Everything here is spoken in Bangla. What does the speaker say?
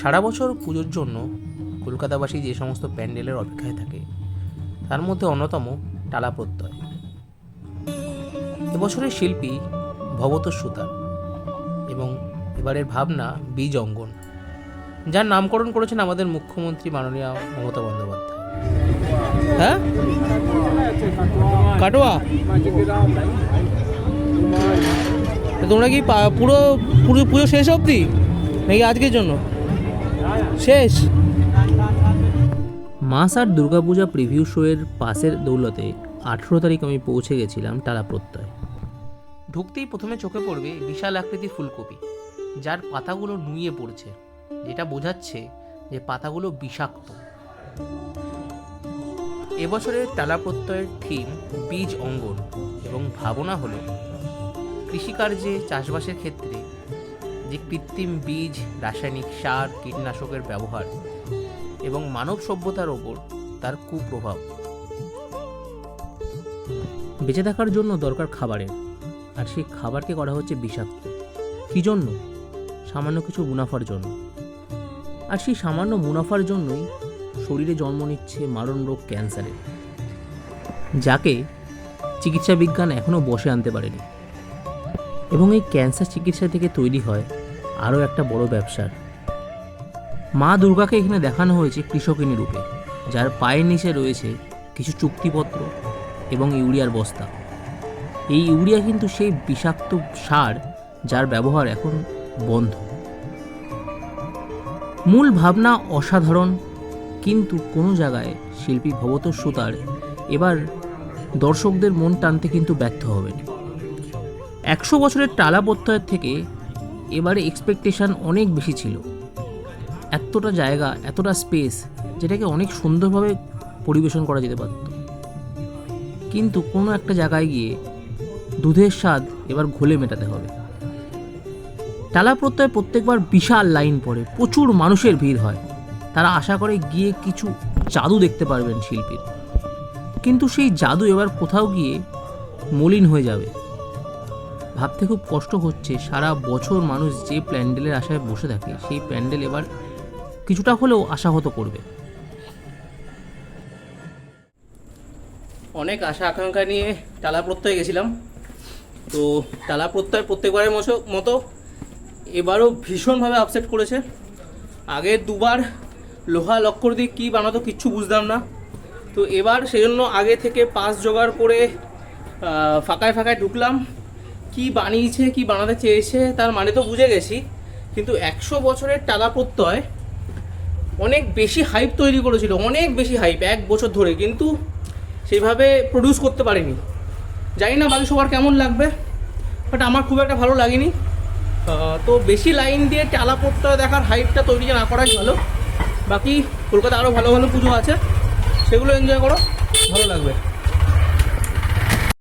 সারা বছর পুজোর জন্য কলকাতাবাসী যে সমস্ত প্যান্ডেলের অপেক্ষায় থাকে, তার মধ্যে অন্যতম টালা প্রত্যয়। এবছরের শিল্পী ভবত সুতার এবং এবারের ভাবনা বীজ অঙ্গন, যার নামকরণ করেছেন আমাদের মুখ্যমন্ত্রী মাননীয় মমতা বন্দ্যোপাধ্যায়। হ্যাঁ? কাটোয়া? তোমরা কি পুরো পুরো পুজো শেষ অবধি? নাকি আজকের জন্য? শেষ। মাস আর দুর্গাপূজা প্রিভিউ শোয়ের পাশের দৌলতে আঠেরো তারিখ আমি পৌঁছে গেছিলাম টালা প্রত্যয়। ঢুকতেই প্রথমে চোখে পড়বে বিশাল আকৃতির ফুলকপি, যার পাতাগুলো নুয়ে পড়ছে, যেটা বোঝাচ্ছে যে পাতাগুলো বিষাক্ত। এবছরের টালা প্রত্যয়ের থিম বীজ অঙ্গন, এবং ভাবনা হলো কৃষিকার্যে চাষবাসের ক্ষেত্রে যে কৃত্রিম বীজ, রাসায়নিক সার, কীটনাশকের ব্যবহার এবং মানব সভ্যতার ওপর তার কুপ্রভাব। বেঁচে থাকার জন্য দরকার খাবারের, আর সেই খাবারকে করা হচ্ছে বিষাক্ত। কী জন্য? সামান্য কিছু মুনাফার জন্য। আর সেই সামান্য মুনাফার জন্যই শরীরে জন্ম নিচ্ছে মারণ রোগ ক্যান্সারের যাকে চিকিৎসা বিজ্ঞান এখনও বসে আনতে পারেনি। এবং এই ক্যান্সার চিকিৎসা থেকে তৈরি হয় আরও একটা বড় ব্যবসার। মা দুর্গাকে এখানে দেখানো হয়েছে কৃষকিনী রূপে, যার পায়ের নিচে রয়েছে কিছু চুক্তিপত্র এবং ইউরিয়ার বস্তা। এই ইউরিয়া কিন্তু সেই বিষাক্ত সার যার ব্যবহার এখন বন্ধ। মূল ভাবনা অসাধারণ, কিন্তু কোনো জায়গায় শিল্পী ভবত সুতার এবার দর্শকদের মন টানতে কিন্তু ব্যর্থ হবেন। একশো বছরের টালা প্রত্যয়ের থেকে এবারে এক্সপেকটেশন অনেক বেশি ছিল। এতটা জায়গা, এতটা স্পেস যেটাকে অনেক সুন্দরভাবে পরিবেশন করা যেতে পারত। কিন্তু কোনো একটা জায়গায় গিয়ে দুধের স্বাদ এবার ঘোলে মেটাতে হবে। টালা প্রত্যয় প্রত্যেকবার বিশাল লাইন পড়ে, প্রচুর মানুষের ভিড় হয়। তারা আশা করে গিয়ে কিছু জাদু দেখতে পারবেন শিল্পীর। কিন্তু সেই জাদু এবার কোথাও গিয়ে মলিন হয়ে যাবে। ভাবতে খুব কষ্ট হচ্ছে, সারা বছর মানুষ যে প্যান্ডেলের আশায় বসে থাকে, সেই প্যান্ডেল এবার কিছুটা হলেও আশাহত করবে। অনেক আশা আকাঙ্ক্ষা নিয়ে টালা প্রত্যয় গেছিলাম। তো টালা প্রত্যয় প্রত্যেকবারের মতো মতো এবারও ভীষণভাবে আপসেট করেছে। আগে দুবার লোহা লক্কর দিয়ে কী বানাতো কিচ্ছু বুঝতাম না। তো এবার সেজন্য আগে থেকে পাস জোগাড় করে ফাঁকায় ফাঁকায় ঢুকলাম। কি বানিয়েছে, কি বানাতে চেয়েছে, তার মানে তো বুঝে গেছি। কিন্তু একশো বছরের টালা প্রত্যয় অনেক বেশি হাইপ তৈরি করেছিল, অনেক বেশি হাইপ এক বছর ধরে, কিন্তু সেইভাবে প্রডিউস করতে পারেনি। জানি না বাকি সবার কেমন লাগবে বাট আমার খুব একটা ভালো লাগেনি। তো বেশি লাইন দিয়ে টালা প্রত্যয় দেখার হাইপটা তৈরি না করাই ভালো। বাকি কলকাতা আরও ভালো ভালো পুজো আছে, সেগুলো এনজয় করো, ভালো লাগবে।